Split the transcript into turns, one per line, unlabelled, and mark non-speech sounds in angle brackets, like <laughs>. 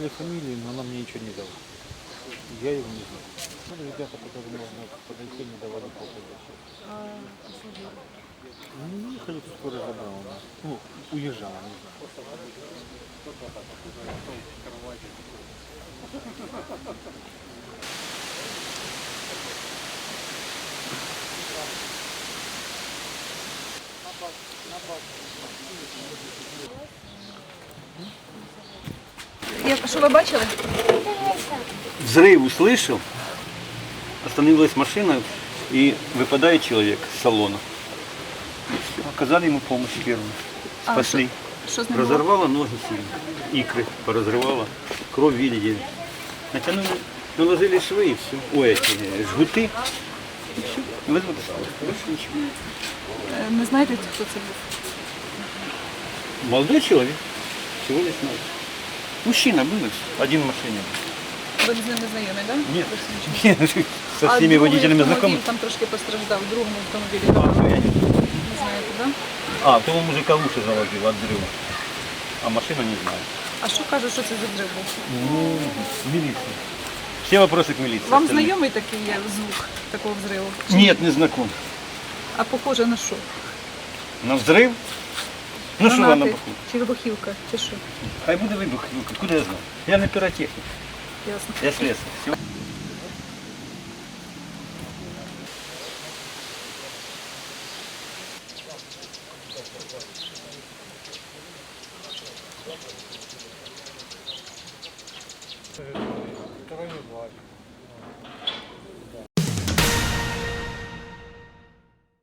фамилию, но она мне ничего не дала. Я его не знаю. Ну, ребята, которые можно подойти, не давали попадать. Ну, ехали, скоро забрала. она. Ну, уезжала, не знаю.
що ви бачили?
Взрыв услышал, остановилась машина и выпадает человек с салона. И всё, Оказали ему помощь первую.
А,
Спасли.
Що з ним було?
Разорвала ноги сильно, икры поразрывала, кровь видели. Натянули, наложили швы и все. Ой, эти э, жгуты. И все. И вызвали скорую. Больше ничего.
Е, Не знаєте, хто це був?
Молодой человек, всего лишь надо. Мужчина был, и всё. один в машине.
Ви з ним не знайомі, так? <laughs>
Нет, нет, со
а
всеми
другий
водителями
автомобіль
знакомы.
там трошки постраждав, в другому автомобілі.
А, ну я не знаю.
Не знаєте, так?
А, того мужика уши заложил от взрыва. А машина не знаю.
А що кажуть, що це за взрив був?
Ну, милиция. Все вопросы к милиции.
Вам
остальные.
знайомий такий є звук такого взриву? Чи-
Нет, не знаком.
А похоже на що?
На взрыв? Ну что она
Гранати?
похоже?
Чи вибухівка? Чи що?
Хай буде вибух. Ну, Куда я знаю? Я не пиротехник,
Ясно.
я слесарь. Всё.
Второй не бывает.